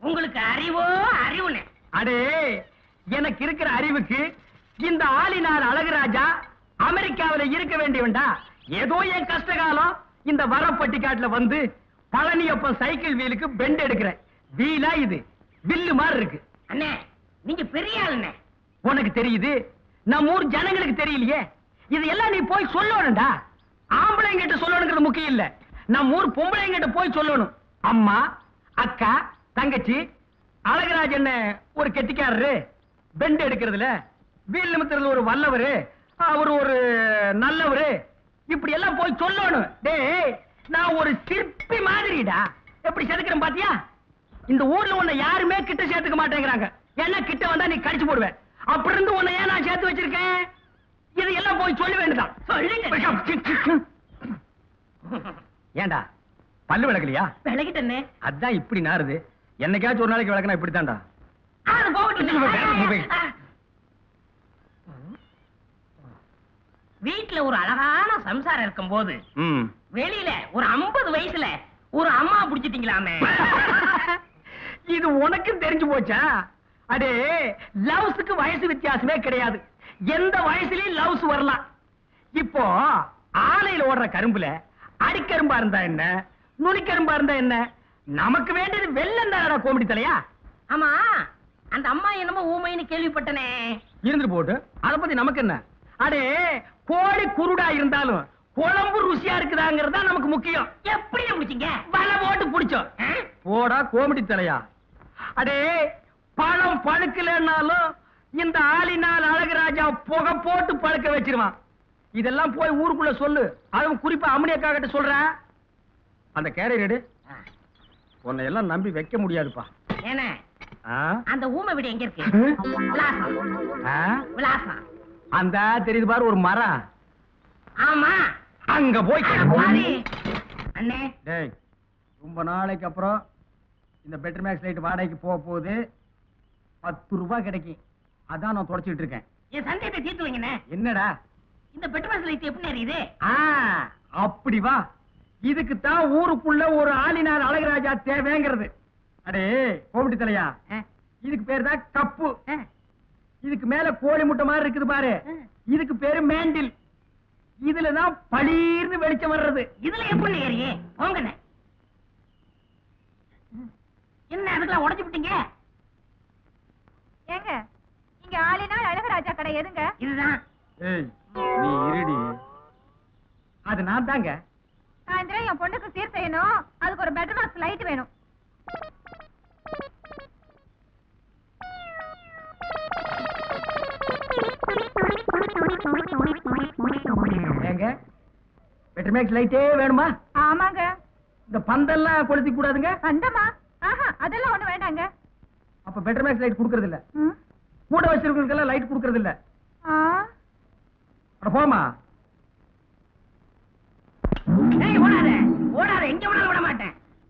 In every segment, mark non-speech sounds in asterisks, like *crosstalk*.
உங்களுக்கு அறிவோ அறிவுண்ணே அடே எனக்கு இருக்கிற அறிவுக்கு இந்த ஆளினார் அழகுராஜா அமெரிக்காவில இருக்க வேண்டியவன்டா. ஏதோ என் கஷ்ட காலம் இந்த வரப்பட்டிக்காட்டுல வந்து பழனியப்பன் சைக்கிள் வீலுக்கு பெண்ட் எடுக்கிறேன். வீலா இது. வில்லு மாதிரி இருக்கு. அண்ணே நீங்க பெரிய ஆளுண்ணே. உனக்கு தெரியுது? நம்ம ஊர் ஜனங்களுக்கு தெரியலையே. இது எல்லாம் நீ போய் சொல்லணும்டா. ஆம்பளைங்கிட்ட சொல்லணுங்கிறது முக்கியம் இல்ல. நம்ம ஊர் பொம்பளைங்கிட்ட போய் சொல்லணும். அம்மா அக்கா தங்கச்சி அழகராஜன் ஒரு கெட்டிக்காரரு? பெண்ட் எடுக்கிறதுல வீல் நிமித்துறதுல ஒரு வல்லவரு அவர் ஒரு நல்லவரு. இப்படி எல்லாம் போய் சொல்லணும். டேய் நான் ஒரு சிற்பி மாதிரிடா. எப்படி செதுக்கிறேன் பாத்தியா? இந்த ஊர்ல உன்னை யாருமே கிட்ட சேர்த்துக்க மாட்டேங்கிறாங்க. ஏன்னா கிட்ட வந்தா நீ கடிச்சு போடுவேன். அப்படி இருந்து உன்னை ஏன் நான் சேர்த்து வச்சிருக்கேன்? இது எல்லாம் போய் சொல்ல வேண்டியதான் ஏண்டா பல்லு விளக்கலையா? விலகிட்டண்ணே அதான் இப்படி நாறுது. என்னைக்காச்சும் ஒரு நாளைக்கு விளக்கனா இப்படித்தான்டா. வீட்டுல ஒரு அழகான சம்சாரம் இருக்கும் போது வெளியில ஒரு 50 வயசுல ஒரு அம்மா புடிச்சிட்டீங்களாமே. *laughs* இது உனக்கும் தெரிஞ்சு போச்சா? அடே லவ்ஸுக்கு வயசு வித்தியாசமே கிடையாது. எந்த வயசுலயும் லவ்ஸ் வரலாம். இப்போ ஆலையில ஓடுற கரும்புல அடிக்கரும்பா இருந்தா என்ன? நுனிக்கரும்பா இருந்தா என்ன? நமக்கு வேண்டியது வெள்ளம் தானடா கோமடி தலையா? ஆமா. அந்த அம்மா என்னமோ ஊமைன்னு கேள்விப்பட்டனே. இருந்துட்டு போட்டு அத பத்தி நமக்கு என்ன? அடே கோழி குருடா இருந்தாலும் குழம்பு ருசியா இருக்குதாங்கிறது தான் நமக்கு முக்கியம். எப்படி பிடிச்சீங்க வலை போட்டு புடிச்சோம்? போடா கோமடி தலையா? அடே பழம் பழுக்கலன்னாலும் இந்த ஆளினால் அழகுராஜா புகை போட்டு பழுக்க வச்சிருவான். இதெல்லாம் போய் ஊருக்குள்ள சொல்லு. அதுவும் குறிப்பா அம்மனியக்கா கிட்ட சொல்றேன். அந்த கேரியர் எடு. உன்னை எல்லாம் நம்பி வைக்க முடியாதுப்பா. ஏன்னா ஆ? அந்த ஊமை வீடு எங்க இருக்கு? விலாசம். அந்த தெரியுது பாரு ஒரு மரம். ஆமா. அங்க போய். அண்ணே. டேய் ரொம்ப நாளைக்கு அப்புறம் இந்த பெட்டர் மேக்ஸ் லைட் வாடகைக்கு போக போகுது. பத்து ரூபாய் கிடைக்கும். அதான் நான் தொடச்சிட்டு இருக்கேன். என் சந்தேகத்தை தீர்த்து வைங்கண்ணே என்னடா? இந்த பெட்ரோல் லைட் எப்படி ஆ அப்படி வா. இதுக்கு தான் ஊருக்குள்ள ஒரு ஆளினார் அழகுராஜா தேவைங்கிறது. அடே கோமிட்டி தலையா? இதுக்கு பேர் தான் கப்பு. இதுக்கு மேல கோழி முட்டை மாதிரி இருக்குது பாரு. இதுக்கு பேரு மேண்டில். இதுல தான் பளீர்னு வெளிச்சம் வர்றது. இதுல எப்படி ஏறியே? போங்கண்ணே. என்ன அதுக்கெல்லாம் உடைச்சு விட்டீங்க? ஏங்க இங்க ஆளினால் அழகராஜா கடை எதுங்க? இதுதான். ஏய் நீ இருடி. அது நான் தாங்க. சாயந்தரம் என் பொண்ணுக்கு சீர் செய்யணும். அதுக்கு ஒரு பெட்ரூம் பாக்ஸ் லைட் வேணும். ஏங்க பெட்ரமேக்ஸ் லைட்டே வேணுமா? ஆமாங்க. இந்த பந்தெல்லாம் கொளுத்தி கூடாதுங்க. வந்தமா ஆஹா அதெல்லாம் ஒண்ணு வேண்டாங்க. அப்ப பெட்ரமேக்ஸ் லைட் கொடுக்கறது இல்ல. கூட வச்சிருக்கவங்களுக்கெல்லாம் லைட் கொடுக்கறது இல்ல ஆ. அட போமா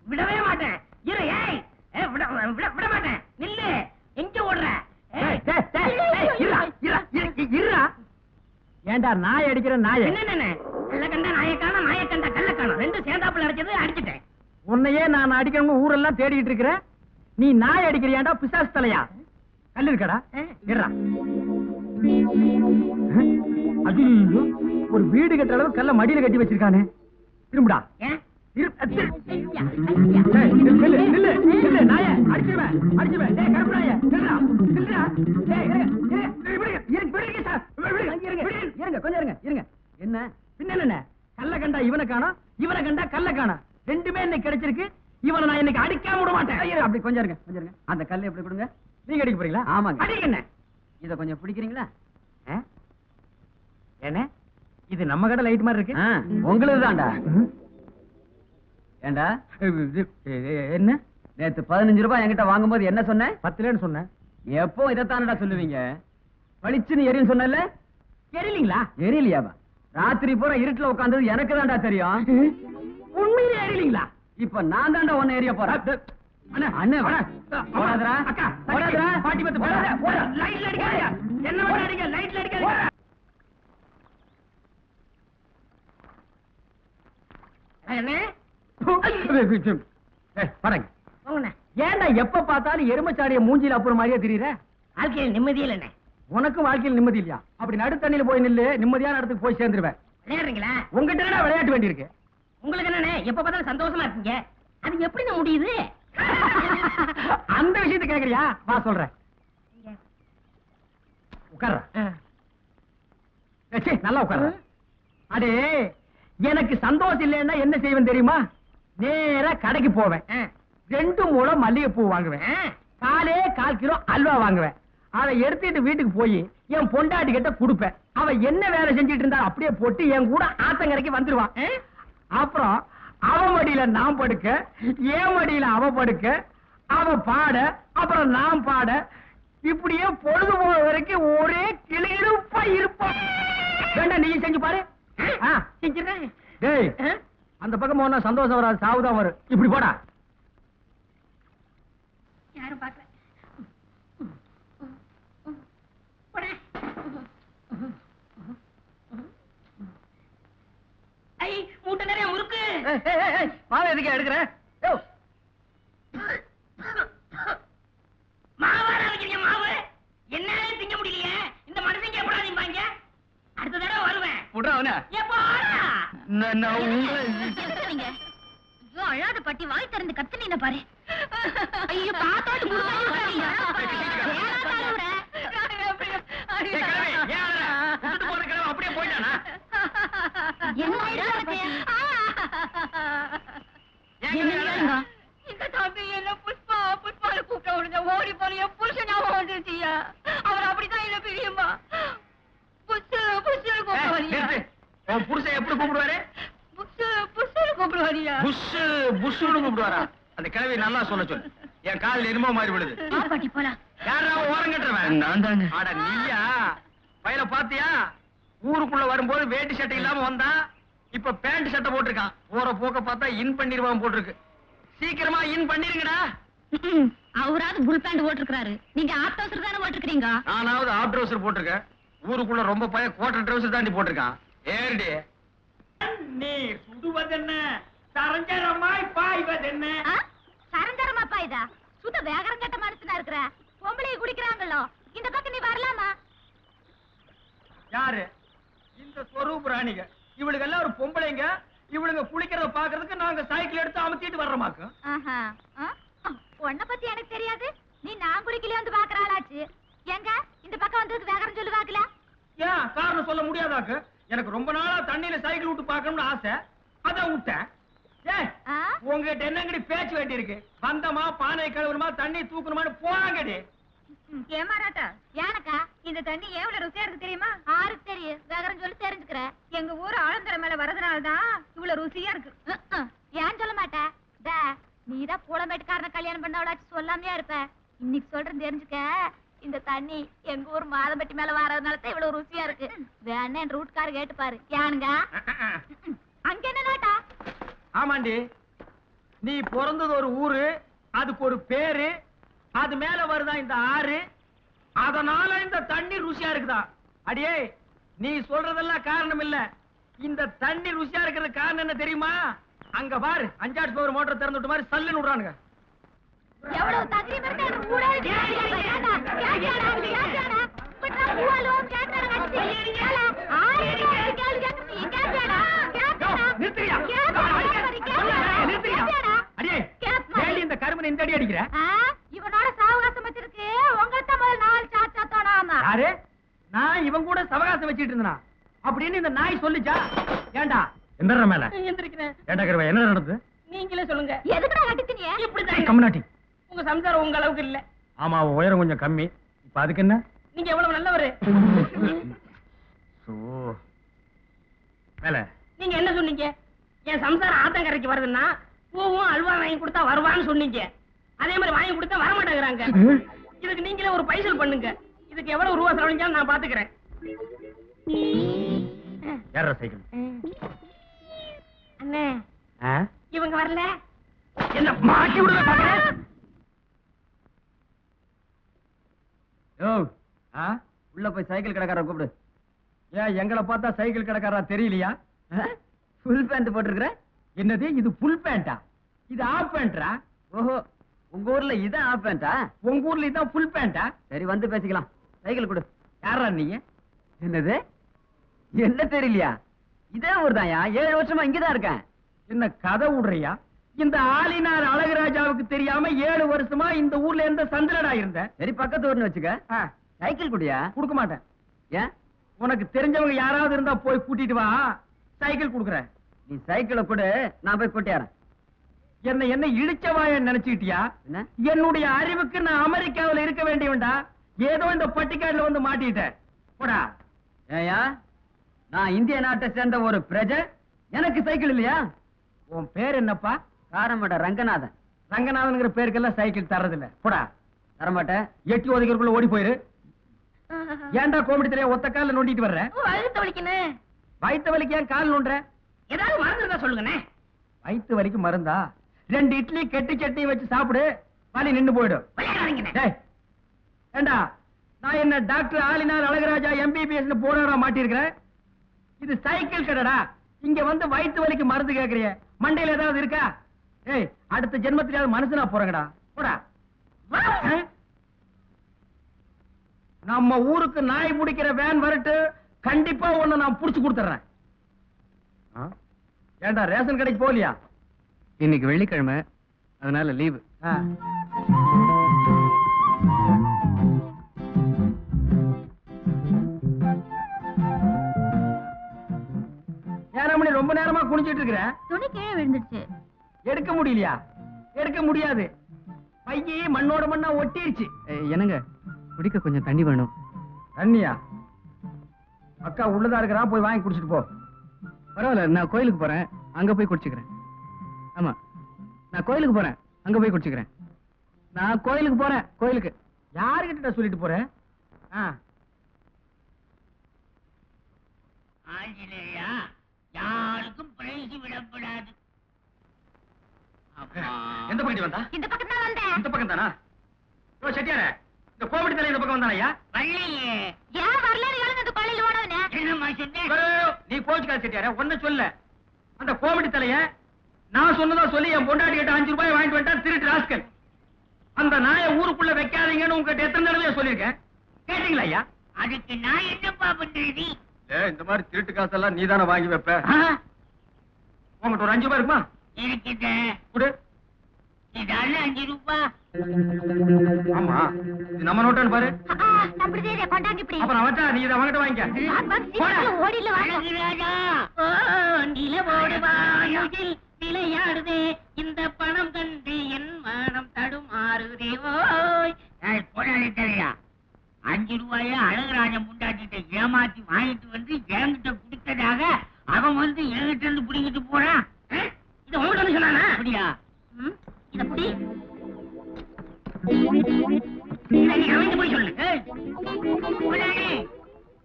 விடவே மாட்டேன். இரு ஏய். ஏய், விட விட விட மாட்டேன். நில்லு. எங்க ஓடுற. ஏன்டா நாய் அடிக்கிற நாய? என்னென்ன கல்ல கண்டா நாயக்கான நாயக்கண்டா கல்ல காணும் ரெண்டும் சேர்ந்தாப்புல அடிச்சது அடிச்சிட்டேன். உன்னையே நான் அடிக்கணும் ஊரெல்லாம் தேடிட்டு இருக்கிறேன் நீ நாய் அடிக்கிறியாண்டா பிசாசு தலையா? கல்லு இருக்கடா? இருடா. ஐயோ ஒரு வீடு கட்டுற அளவு கல்ல மடியில கட்டி வச்சிருக்கானே. திரும்புடா. ஏன் இருங்க, என்ன பின்ன என்ன கல்ல கண்டா இவனை காணோம் இவனை கண்டா கல்ல காணோம் ரெண்டுமே இன்னைக்கு கிடைச்சிருக்கு இவனை நான் இன்னைக்கு அடிக்காம விட மாட்டேன் அப்படி கொஞ்சம் இருங்க கொஞ்சம் இருங்க அந்த கல்லை எப்படி கொடுங்க நீங்க அடிக்க போறீங்களா ஆமாங்க. அடிங்க என்ன இத கொஞ்சம் பிடிக்கிறீங்களா என்ன இது நம்ம கடை லைட் மாதிரி இருக்கு உங்களுக்கு தான்டா ஏண்டா? என்ன? நேத்து பதினஞ்சு ரூபாய் என்கிட்ட வாங்கும்போது என்ன சொன்னேன் பத்துலன்னு சொன்னேன் எப்போ இதைத்தானடா சொல்லுவீங்க? பளிச்சுன்னு எரியும் சொன்னல தெரியலீங்களா எரியலையாவா ராத்திரி பூரா இருட்டுல உட்கார்ந்தது எனக்கு தான்டா தெரியும். உண்மையிலே அறியலீங்களா இப்ப நான் தான்டா ஒன்னு எரிய போறேன். என்ன ஏன்டா எப்ப பார்த்தாலும் எருமச்சாடிய மூஞ்சில அப்புறம் மாதிரியே தெரியுற? வாழ்க்கையில் நிம்மதியே இல்லைண்ணே உனக்கு வாழ்க்கையில் நிம்மதி இல்லையா? அப்படி நடு தண்ணியில போய் நில்லு நிம்மதியான இடத்துக்கு போய் சேர்ந்துருவேன். விளையாடுறீங்களா? உங்ககிட்ட விளையாட்டு வேண்டியிருக்கு? உங்களுக்கு என்னண்ணே எப்ப பார்த்தாலும் சந்தோஷமா இருக்கீங்க? அது எப்படிண்ணே முடியுது? *laughs* அந்த விஷயத்தை கேக்குறியா? வா சொல்றேன். உட்கார்ற. சே நல்லா உட்கார்ற. அடே எனக்கு சந்தோஷம் இல்லைன்னா என்ன செய்வேன் தெரியுமா? நேரா கடைக்கு போவேன். ரெண்டு மூலம் மல்லிகைப்பூ வாங்குவேன். காலே கால் கிலோ அல்வா வாங்குவேன். அதை எடுத்துட்டு வீட்டுக்கு போய் என் பொண்டாட்டி கிட்ட கொடுப்பேன். அவ என்ன வேலை செஞ்சுட்டு இருந்தா அப்படியே போட்டு என் கூட ஆத்தங்கரைக்கு வந்துருவான்? அப்புறம் அவ மடியில நான் படுக்க என் மடியில அவ படுக்க அவ பாட அப்புறம் நான் பாட இப்படியே பொழுது போற வரைக்கும் ஒரே கிளியிருப்பா இருப்போம் வேண்டாம் நீ செஞ்சு பாரு. செஞ்சிடுறேன்? அந்த பக்கம் போனா சந்தோஷம் வராது சாவுதான் வரும். இப்படி போடா. யாரும் பார்க்கல. மூட்டை நிறைய முறுக்கு. மாவு எதுக்கு எடுக்கிற? மாவாரா வைக்கிறீங்க மாவு. என்னாலே திங்க முடியலையே. இந்த மனுஷங்க எப்படாதீங்க அடுத்த தடவை வருவேன். எப்போ அழாத பாட்டி வாய் திறந்து கத்துனீங்க பாரு. ஐயோ பாத்தாட்டு அப்படியே போயிட்டானா? என்ன இருக்கு ஏன் இந்த தம்பி என்ன புஷ்பா புஷ்பால கூப்பிட்ட உடனே ஓடி போய் என் புருஷனா ஓடிச்சியா அவர் அப்படிதான் என்ன பிரியுமா புஷு புஷு கூப்பிட வரியா நிறுத்து. உன் புருஷன் எப்படி கூப்பிடுவாரு புஷு புஷு கூப்பிட வரியா புஷ் புஷ்னு கூப்பிடுவாரா அந்த கிழவி நல்லா சொல்ல சொல்லு. என் காதுல என்னமோ மாறி விடுது வா பாட்டி போலாம் யாரா ஓரம் கட்டுறவன்? நான் தாங்க. அட நீயா? பையல பாத்தியா? ஊருக்குள்ள வரும்போது வேட்டி சட்டை இல்லாம வந்தா இப்ப பேண்ட் சட்டை போட்டிருக்கான். போற போக்க பார்த்தா இன் பண்ணிருவான் போட்டிருக்கு. சீக்கிரமா இன் பண்ணிருங்கடா. அவராவது புல் பேண்ட் ஓட்டிருக்காரு நீங்க ஆட்டோசர் தானே ஓட்டிருக்கீங்க நானாவது ஆப் ட்ரௌசர் போட்டிருக்கேன். ஊருக்குள்ள ரொம்ப பையன் கோட்டர் ட்ரௌசர் தாண்டி போட்டிருக்கான். ஏறிடி. நீர் சுடுவதென்ன? சரஞ்சரமாய் பாய்வதென்ன? சரஞ்சரமாப்பா இதா சுத்த வேகரம் கட்ட மனுஷனா இருக்கிற? பொம்பளைய குடிக்கிறாங்களோ இந்த பக்கம் நீ வரலாமா? யாரு? இந்த ஸ்வரூப் ராணிக இவளுக்கு எல்லாம் ஒரு பொம்பளைங்க. இவளுங்க குளிக்கிறத பாக்குறதுக்கு நாங்க சைக்கிள் எடுத்து அமுத்திட்டு ஆ? உன்னை பத்தி எனக்கு தெரியாது. நீ நான் குடிக்கல வந்து பாக்குறாளாச்சு எங்க இந்த பக்கம் வந்ததுக்கு வேகரம் சொல்லுவாங்களா ஏன்? காரணம் சொல்ல முடியாதாக்கு? எனக்கு ரொம்ப நாளா தண்ணியில சைக்கிள் விட்டு பார்க்கணும்னு ஆசை. அதான் விட்டேன்? உங்ககிட்ட என்னங்கடி பேச்சு வேண்டி இருக்கு? வந்தமா பானை கழுவணுமா தண்ணி தூக்கணுமான்னு போறாங்கடி ஏமாறாட்டா ஏனக்கா இந்த தண்ணி எவ்வளவு ருசியா இருக்கு தெரியுமா? ஆருக்கு தெரியும். வேகரம் சொல்லி தெரிஞ்சுக்கிற. எங்க ஊர் ஆழந்தர மேல வரதுனால தான் இவ்வளவு ருசியா இருக்கு. ஏன் சொல்ல மாட்டேன் டே நீதான் பூலமேட்டுக்காரன கல்யாணம் பண்ணவளாச்சு சொல்லாமையா இருப்ப. இன்னைக்கு சொல்றேன் தெரிஞ்சுக்க. இந்த தண்ணி எங்க ஊர் மாதம்பட்டி மேல வரதுனால தான் இவ்வளவு ருசியா இருக்கு. வேணா என் ரூட்கார கேட்டு பாரு ஏனுங்க அங்க என்ன நாட்டா? ஆமாண்டி நீ பிறந்தது ஒரு ஊரு அதுக்கு ஒரு பேரு அது மேல வருதா இந்த ஆறு அதனால இந்த தண்ணி ருசியா இருக்குதா அடியே நீ சொல்றதெல்லாம் காரணம் இல்ல இந்த தண்ணி ருசியா இருக்கிறது காரணம் என்ன தெரியுமா அங்க பாரு அஞ்சாறு பவர் மோட்டர் திறந்து மாதிரி சல்லுன்னு விடுறானுங்க எவ்வளவு தகுதி ஏண்டி இந்த அடி அடிக்கிற? இவனோட சாவகாசம் வச்சிருக்கு நாலு சாச்சா தோணாம. யாரு? நான் இவன் கூட சவகாசம் வச்சிட்டு இருந்தனா? அப்படின்னு இந்த நாய் சொல்லுச்சா? ஏண்டா? எந்த மேல. எந்திரிக்கிறேன் ஏண்டா கருவா என்ன நடந்தது? நீங்களே சொல்லுங்க. எதுக்குடா கட்டித்தீங்க இப்படிதான் கம்னாட்டி உங்க சம்சாரம் உங்க அளவுக்கு இல்ல. ஆமா உயரம் கொஞ்சம் கம்மி. இப்ப அதுக்கு என்ன? நீங்க எவ்வளவு நல்லவரு? மேல. நீங்க என்ன சொன்னீங்க? என் சம்சாரம் ஆத்தங்கரைக்கு வருதுன்னா பூவும் அல்வா வாங்கி கொடுத்தா வருவான்னு சொன்னீங்க. அதே மாதிரி வாங்கி கொடுத்தா வர மாட்டேங்கிறாங்க இதுக்கு நீங்களே ஒரு பைசல் பண்ணுங்க. இதுக்கு எவ்வளவு ரூபா செலவழிஞ்சாலும் நான் பாத்துக்கிறேன். ஏற சைக்கிள்? அண்ணே. இவங்க வரல. என்ன மாட்டி விடுற உள்ள போய் சைக்கிள் கடைக்காரரை கூப்பிடு. ஏன் எங்களை பார்த்தா சைக்கிள் கடைக்காரா தெரியலையா? ஃபுல் பேண்ட் போட்டிருக்கிற? என்னது இது ஃபுல் பேண்டா இது ஆஃப் பேண்டா ஓஹோ உங்க ஊர்ல இதான் ஆஃப் பேண்டா உங்க ஊர்ல இதான் ஃபுல் பேண்டா சரி வந்து பேசிக்கலாம். சைக்கிள் கொடு. யாரா நீங்க என்னது? என்ன தெரியலையா? இதே ஊர் தான்யா ஏழு வருஷமா இங்கதான் இருக்கேன். என்ன கதை விடுறியா? இந்த ஆளினார் அழகுராஜாவுக்கு தெரியாம ஏழு வருஷமா இந்த ஊர்ல எந்த சந்திரடா இருந்த சரி பக்கத்து ஊர்னு வச்சுக்க. சைக்கிள் குடியா? கொடுக்க மாட்டேன். ஏன்? உனக்கு தெரிஞ்சவங்க யாராவது இருந்தா போய் கூட்டிட்டு வா. சைக்கிள் கொடுக்குறேன். நீ சைக்கிளை கொடு நான் போய் கொட்டியாரேன் என்ன என்ன இழிச்சவாய நினைச்சுக்கிட்டியா? என்ன? என்னுடைய அறிவுக்கு நான் அமெரிக்காவுல இருக்க வேண்டியவன்டா? ஏதோ இந்த பட்டிக்காடுல வந்து மாட்டிட்டேன். போடா. ஏயா நான் இந்திய நாட்டை சேர்ந்த ஒரு பிரஜை. எனக்கு சைக்கிள் இல்லையா? உன் பேர் என்னப்பா? காரமட ரங்கநாதன். ரங்கநாதன்ங்கிற பேருக்கெல்லாம் சைக்கிள் தர்றதில்ல. போடா. தரமாட்டேன். எட்டி ஒதுக்கிறதுக்குள்ள ஓடி போயிரு. ஏன்டா கோமடி தெரிய ஒத்த கால்ல நோண்டிட்டு வர்ற? வயிற்று வலிக்கு ஏன் கால் நோண்டுற? ஏதாவது மறந்து இருந்தா சொல்லுங்கண்ணே. வயித்து வலிக்கு மருந்தா? ரெண்டு இட்லி கெட்டி சட்னி வச்சு சாப்பிடு வலி நின்னு போயிடும். ஏண்டா நான் என்ன டாக்டர் ஆலினார் அழகராஜா எம்பிபிஎஸ் போராட மாட்டிருக்கிறேன் இது சைக்கிள் கடைடா. இங்க வந்து வயித்து வலிக்கு மருந்து கேக்குறிய. மண்டையில ஏதாவது இருக்கா? ஏய் அடுத்த ஜென்மத்திலாவது மனுஷனா போறங்கடா. போடா? நம்ம ஊருக்கு நாய் பிடிக்கிற வேன் வரட்டு கண்டிப்பா உன்னை நான் புடிச்சு கொடுத்துறேன் ஏண்டா ரேஷன் கடைக்கு போலியா இன்னைக்கு வெள்ளிக்கிழமை. அதனால லீவு. ஆ. ஏன் ரமணி ரொம்ப நேரமா குனிஞ்சிட்டு இருக்கிற? துணி கீழே விழுந்துடுச்சு எடுக்க முடியலையா? எடுக்க முடியாது. பையி மண்ணோட மண்ணா ஒட்டிருச்சு. என்னங்க? குடிக்க கொஞ்சம் தண்ணி வேணும். தண்ணியா? அக்கா உள்ளதா இருக்கிறா போய் வாங்கி குடிச்சிட்டு போ. பரவாயில்ல நான் கோயிலுக்கு போறேன். அங்க போய் குடிச்சுக்கிறேன். ஆமா. நான் கோயிலுக்கு போறேன். அங்க போய் குடிச்சுக்கிறேன். நான் கோயிலுக்கு போறேன். கோயிலுக்கு. யாருகிட்ட சொல்லிட்டு போற? ஆ. ஆஞ்சநேயா யாருக்கும் பிரைஸ் விடப்படாது. எந்த பக்கத்து வந்தா? இந்த பக்கம் தான் வந்தேன். இந்த பக்கம் தானா ஓ செட்டியார இந்த கோமடி தலை இந்த பக்கம் வந்தானயா வள்ளியே. ஏன் கோச்சுக்காத செட்டியார ஒன்ன சொல்ல. அந்த கோமடி தலைய நான் சொன்னதா சொல்லி என் பொண்டாட்டி கிட்ட அஞ்சு ரூபாய் வாங்கிட்டு வந்துட்டா திருட்டு ராஸ்கல். அந்த நாயை ஊருக்குள்ள வைக்காதீங்கன்னு உங்ககிட்ட எத்தனை தடவையா சொல்லியிருக்கேன்? கேட்டீங்களா ஐயா? அதுக்கு நான் என்னப்பா பண்றது? இந்த மாதிரி திருட்டு காசெல்லாம் நீ தானே வாங்கி வைப்ப? உங்ககிட்ட ஒரு அஞ்சு ரூபாய் இருக்குமா? எனக்கு இதால அஞ்சு ரூபா? ஆமா இது நம்ம நோட்டான்னு பாரு. அப்படிதே கொண்டாங்க இப்படி. அப்புறம் அவன்டா நீ இதை அவன்கிட்ட வாங்கிக்க ஓடில வாங்க. அழகுராஜா ஓ நிலவோடு வாயுதில் விளையாடுதே இந்த பணம் கண்டு என் மனம் தடுமாறுதே. ஓய். போனாலே தெரியா அஞ்சு ரூபாய அழகுராஜன் முண்டாட்டிட்ட ஏமாத்தி வாங்கிட்டு வந்து என்கிட்ட கொடுத்ததாக அவன் வந்து என்கிட்ட இருந்து பிடிங்கிட்டு போறான்? இத வந்து சொன்னானா? அப்படியா? இத புடி. இத நீ அவன்கிட்ட போய் சொல்லு. ஏய், கொல்லானே.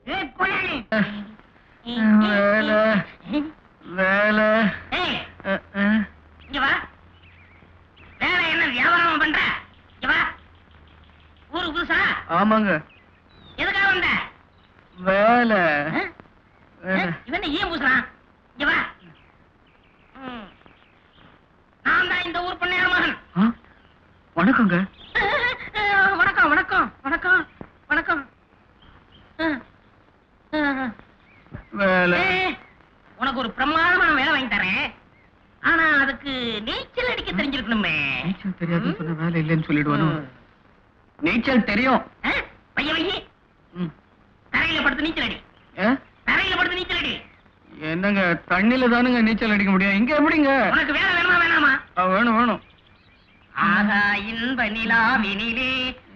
ஏய், கொல்லானே. வேலை. வேலை ஏய், இங்க வா. வேலை என்ன வியாபாரம் பண்ற? இங்க வா. ஊருக்கு புதுசா? ஆமாங்க எதுக்காக வந்த வேலை ஆ? ஏய், இவன் என்ன ஏன் பூசுறான் இங்க வா ம். நான் தான் இந்த ஊர் பண்ணையார் மகன் வணக்கங்க அஹ், வணக்கம் வணக்கம் வணக்கம் வணக்கம் அஹ், அஹ். வேலை. உனக்கு ஒரு பிரமாதமான வேலை வாங்கி தரேன். ஆனா அதுக்கு நீச்சல் அடிக்க தெரிஞ்சிருக்கணுமே. நீச்சல் தெரியாதுன்னு சொன்ன வேலை இல்லைன்னு சொல்லிடுவானோ? நீச்சல் தெரியும். பைய ம். தரையில படுத்து நீச்சல் அடி? தரையில படுத்து நீச்சல் அடி. என்னங்க தண்ணில தானுங்க நீச்சல் அடிக்க முடியும். இங்க எப்படிங்க? உனக்கு வேலை வேணுமா வேணாமா? வேணும் வேணும். ஆகா இன்ப நிலாவினிலே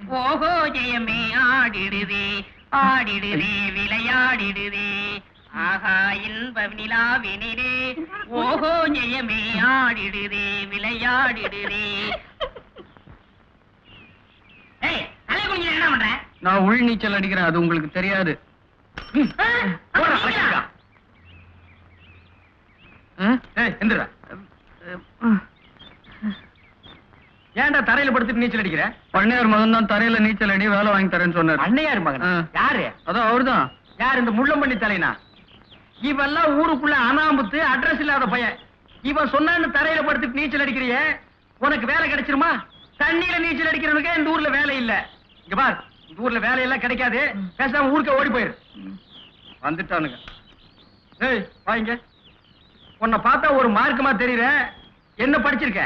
ஓஹோ ஜெயமே ஆடிடுதே ஆடிடுதே விளையாடிடுதே. ஆகா இன்ப நிலாவினிலே. ஓஹோ ஜெயமே ஆடிடுதே விளையாடிடுதே. என்ன பண்ற? நான் உள் நீச்சல் அடிக்கிறேன் அது உங்களுக்கு தெரியாது. ஏன்டா தரையில படுத்துட்டு நீச்சல் அடிக்கிற? பண்ணையார் மகன் தான் தரையில நீச்சல் அடி வேலை வாங்கி தரேன்னு சொன்னார். அண்ணையார் மகன். யாரு? அதான் அவர்தான். யார் இந்த முள்ளம்பண்ணி தலைனா? இவெல்லாம் ஊருக்குள்ள அனாமுத்து அட்ரஸ் இல்லாத பையன். இவன் சொன்னான்னு தரையில படுத்துட்டு நீச்சல் அடிக்கிறியே? உனக்கு வேலை கிடைச்சிருமா? தண்ணியில நீச்சல் அடிக்கிறவனுக்கு இந்த ஊர்ல வேலை இல்ல. இங்க பார் இந்த ஊர்ல வேலையெல்லாம் கிடைக்காது. பேசாம ஊருக்கு ஓடி போயிரு. வந்துட்டானுங்க. ஏய் வாங்க உன்னை பார்த்தா ஒரு மார்க்கமா தெரியற. என்ன படிச்சிருக்க?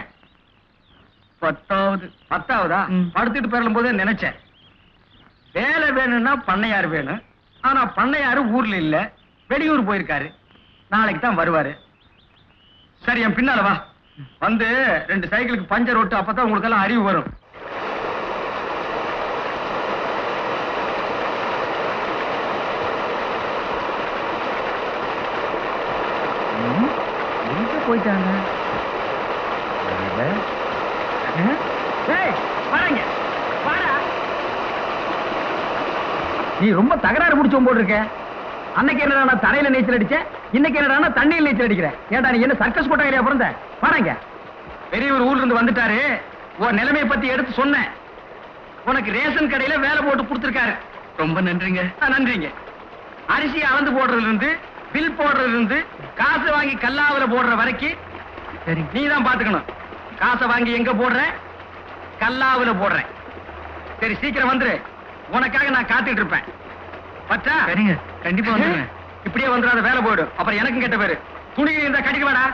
பத்தாவது. பத்தாவதா. படுத்துட்டு பெறலும் போதே நினைச்சேன். வேலை வேணும்னா பண்ணையார் வேணும். ஆனா பண்ணையாரு ஊர்ல இல்ல. வெளியூர் போயிருக்காரு. நாளைக்கு தான் வருவாரு. சரி என் பின்னால வா. வந்து ரெண்டு சைக்கிளுக்கு பஞ்சர் ஓட்டு அப்பதான் உங்களுக்கு எல்லாம் அறிவு வரும். போயிட்டாங்க? ஏய், நீ ரொம்ப தகராறு முடிச்சோம் போட்டிருக்க. அன்னைக்கு என்னடா நான் தரையில நீச்சல் அடிச்சேன்? இன்னைக்கு என்னடா நான் தண்ணியில் நீச்சல் அடிக்கிறேன்? ஏன்டா நீ என்ன சர்க்கஸ் கொட்டாங்கறியா பிறந்த? வாடங்க. பெரியவர் ஊர்ல இருந்து வந்துட்டாரு. உன் நிலைமைய பத்தி எடுத்து சொன்னேன். உனக்கு ரேஷன் கடையில வேலை போட்டு கொடுத்துருக்காரு. ரொம்ப நன்றிங்க. ஆ, நன்றிங்க. அரிசி அளந்து போடுறதுல இருந்து பில் போடுறதுல இருந்து காசு வாங்கி கல்லாவில போடுற வரைக்கும் சரி நீ தான் பாத்துக்கணும். காசை வாங்கி எங்க போடுற? கல்லாவில போடுறேன் சரி சீக்கிரம் வந்துரு. உனக்காக நான் காத்துட்டு இருப்பேன். பச்சா சரிங்க. கண்டிப்பா வந்துருவேன். இப்படியே வந்துடாத வேலை போயிடும். அப்புறம் எனக்கும் கெட்ட பேரு. துணி இருந்தா கட்டிக்க வேடா.